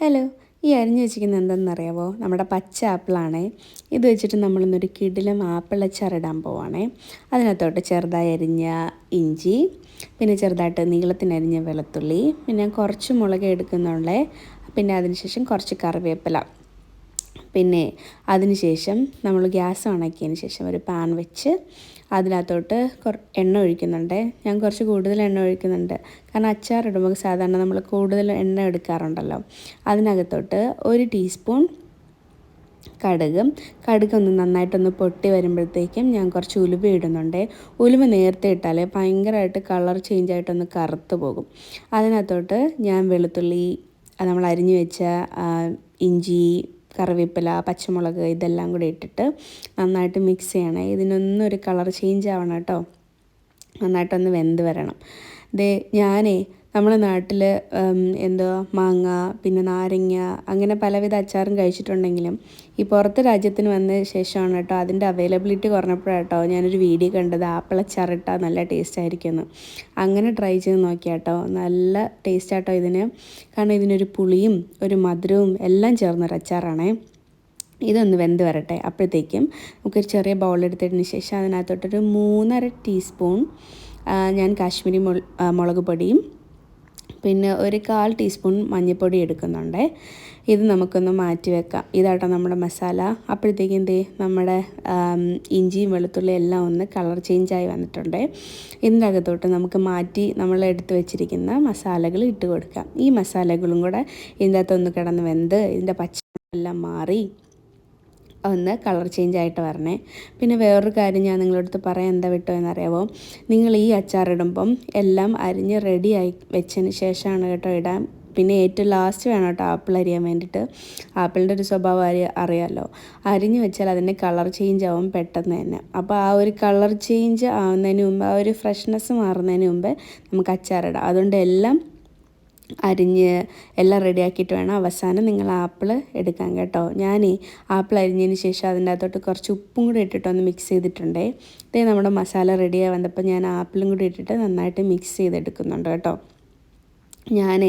Hello ഈ അരിഞ്ഞ് വെച്ചിരിക്കുന്നത് എന്തെന്നറിയാവോ? നമ്മുടെ പച്ച ആപ്പിളാണേ. ഇത് വെച്ചിട്ട് നമ്മളിന്നൊരു കിടിലം ആപ്പിൾ അച്ചാറിടാൻ പോവാണേ. അതിനകത്തോട്ട് ചെറുതായി അരിഞ്ഞ ഇഞ്ചി പിന്നെ ചെറുതായിട്ട് നീളത്തിനരിഞ്ഞ വെളുത്തുള്ളി പിന്നെ കുറച്ച് മുളക് എടുക്കുന്നുള്ളേ പിന്നെ അതിനുശേഷം കുറച്ച് കറിവേപ്പില. പിന്നെ അതിനുശേഷം നമ്മൾ ഗ്യാസ് ഉണക്കിയതിന് ശേഷം ഒരു പാൻ വെച്ച് അതിനകത്തോട്ട് എണ്ണ ഒഴിക്കുന്നുണ്ട്. ഞാൻ കുറച്ച് കൂടുതൽ എണ്ണ ഒഴിക്കുന്നുണ്ട്. കാരണം അച്ചാർ ഇടുമ്പോൾ സാധാരണ നമ്മൾ കൂടുതൽ എണ്ണ എടുക്കാറുണ്ടല്ലോ. അതിനകത്തോട്ട് ഒരു ടീസ്പൂൺ കടുകും. കടുകൊന്ന് നന്നായിട്ടൊന്ന് പൊട്ടി വരുമ്പോഴത്തേക്കും ഞാൻ കുറച്ച് ഉലുവ ഇടുന്നുണ്ട്. ഉലുവ നേരത്തെ ഇട്ടാൽ ഭയങ്കരമായിട്ട് കളർ ചേഞ്ച് ആയിട്ടൊന്ന് കറുത്ത് പോകും. അതിനകത്തോട്ട് ഞാൻ വെളുത്തുള്ളി നമ്മൾ അരിഞ്ഞു വെച്ച ഇഞ്ചി കറിവേപ്പില പച്ചമുളക് ഇതെല്ലാം കൂടി ഇട്ടിട്ട് നന്നായിട്ട് മിക്സ് ചെയ്യണേ. ഇതിനൊന്നും ഒരു കളർ ചേഞ്ച് ആവണം കേട്ടോ. നന്നായിട്ടൊന്ന് വെന്ത് വരണം. ദേ ഞാനേ നമ്മുടെ നാട്ടിൽ എന്തോ മാങ്ങ പിന്നെ നാരങ്ങ അങ്ങനെ പലവിധ അച്ചാറും കഴിച്ചിട്ടുണ്ടെങ്കിലും ഈ പുറത്ത് രാജ്യത്തിന് വന്ന ശേഷമാണ് കേട്ടോ അതിന്റെ അവൈലബിലിറ്റി കുറഞ്ഞപ്പോഴാട്ടോ ഞാനൊരു വീഡിയോ കണ്ടത്. ആപ്പിൾ അച്ചാർ ഇട്ടാൽ നല്ല ടേസ്റ്റ് ആയിരിക്കുമെന്ന്. അങ്ങനെ ട്രൈ ചെയ്ത് നോക്കിയാട്ടോ. നല്ല ടേസ്റ്റ് ആട്ടോ ഇതിന്. കാരണം ഇതിനൊരു പുളിയും ഒരു മധുരവും എല്ലാം ചേർന്നൊരു അച്ചാറാണേ. ഇതൊന്ന് വെന്ത് വരട്ടെ. അപ്പോഴത്തേക്കും നമുക്കൊരു ചെറിയ ബൗൾ എടുത്തതിന് ശേഷം അതിനകത്തോട്ടൊരു മൂന്നര ടീസ്പൂൺ ഞാൻ കാശ്മീരി മുളക് പൊടിയും പിന്നെ ഒരു കാൽ ടീസ്പൂൺ മഞ്ഞൾപ്പൊടി എടുക്കുന്നുണ്ട്. ഇത് നമുക്കൊന്ന് മാറ്റി വെക്കാം. ഇതാട്ടോ നമ്മുടെ മസാല. അപ്പോഴത്തേക്കും എന്തേ നമ്മുടെ ഇഞ്ചിയും വെളുത്തുള്ളി എല്ലാം ഒന്ന് കളർ ചേഞ്ചായി വന്നിട്ടുണ്ട്. ഇതിന്റെ അകത്തോട്ട് നമുക്ക് മാറ്റി നമ്മൾ എടുത്ത് വെച്ചിരിക്കുന്ന മസാലകൾ ഇട്ട് കൊടുക്കാം. ഈ മസാലകളും കൂടെ ഇതിന്റെ അകത്തൊന്ന് കിടന്ന് വെന്ത് ഇതിന്റെ പച്ച എല്ലാം മാറി ഒന്ന് കളർ ചേഞ്ച് ആയിട്ട് വരണേ. പിന്നെ വേറൊരു കാര്യം ഞാൻ നിങ്ങളടുത്ത് പറയാൻ എന്താ വിട്ടോ എന്നറിയാവോ? നിങ്ങൾ ഈ അച്ചാറിടുമ്പം എല്ലാം അരിഞ്ഞ് റെഡിയായി വെച്ചതിന് ശേഷമാണ് കേട്ടോ ഇടാൻ. പിന്നെ ഏറ്റവും ലാസ്റ്റ് വേണം കേട്ടോ ആപ്പിൾ അരിയാൻ വേണ്ടിയിട്ട്. ആപ്പിളിന്റെ ഒരു സ്വഭാവം അരി അറിയാമല്ലോ അരിഞ്ഞ് വെച്ചാൽ അതിന്റെ കളർ ചേഞ്ച് ആവും പെട്ടെന്ന് തന്നെ. അപ്പോൾ ആ ഒരു കളർ ചേഞ്ച് ആവുന്നതിന് മുമ്പ് ആ ഒരു ഫ്രഷ്നെസ് മാറുന്നതിന് മുമ്പ് നമുക്ക് അച്ചാറിടാം അതുകൊണ്ട് എല്ലാം അരിഞ്ഞ് എല്ലാം റെഡിയാക്കിയിട്ട് വേണം അവസാനം നിങ്ങൾ ആപ്പിൾ എടുക്കാൻ കേട്ടോ. ഞാൻ ആപ്പിൾ അരിഞ്ഞതിന് ശേഷം അതിന്റെ അകത്തോട്ട് കുറച്ച് ഉപ്പും കൂടി ഇട്ടിട്ട് ഒന്ന് മിക്സ് ചെയ്തിട്ടുണ്ടേ. ഇതേ നമ്മുടെ മസാല റെഡിയായി വന്നപ്പോൾ ഞാൻ ആപ്പിളും കൂടി ഇട്ടിട്ട് നന്നായിട്ട് മിക്സ് ചെയ്തെടുക്കുന്നുണ്ട് കേട്ടോ. ഞാൻ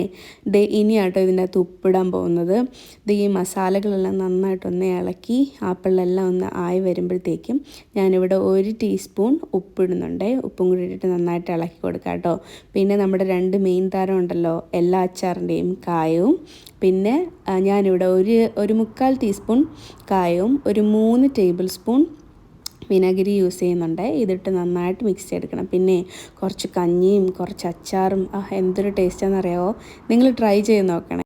ദേ ഇനിയാട്ടോ ഇതിന്റെ അകത്ത് ഉപ്പിടാൻ പോകുന്നത്. ഇത് ഈ മസാലകളെല്ലാം നന്നായിട്ടൊന്ന് ഇളക്കി ആപ്പിളിലെല്ലാം ഒന്ന് ആയി വരുമ്പോഴത്തേക്കും ഞാനിവിടെ ഒരു ടീസ്പൂൺ ഉപ്പിടുന്നുണ്ട്. ഉപ്പും കൂടി ഇട്ടിട്ട് നന്നായിട്ട് ഇളക്കി കൊടുക്കാം കേട്ടോ. പിന്നെ നമ്മുടെ രണ്ട് മെയിൻ താരം ഉണ്ടല്ലോ എല്ലാ അച്ചാറിന്റെയും കായവും. പിന്നെ ഞാനിവിടെ ഒരു ഒരു മുക്കാൽ ടീസ്പൂൺ കായവും ഒരു മൂന്ന് ടേബിൾ സ്പൂൺ വിനാഗിരി യൂസ് ചെയ്യുന്നുണ്ട്. ഇതിട്ട് നന്നായിട്ട് മിക്സ് ചെയ്തെടുക്കണം. പിന്നെ കുറച്ച് കഞ്ഞിയും കുറച്ച് അച്ചാറും എന്തൊരു ടേസ്റ്റാണെന്നറിയാമോ നിങ്ങൾ ട്രൈ ചെയ്ത് നോക്കണേ.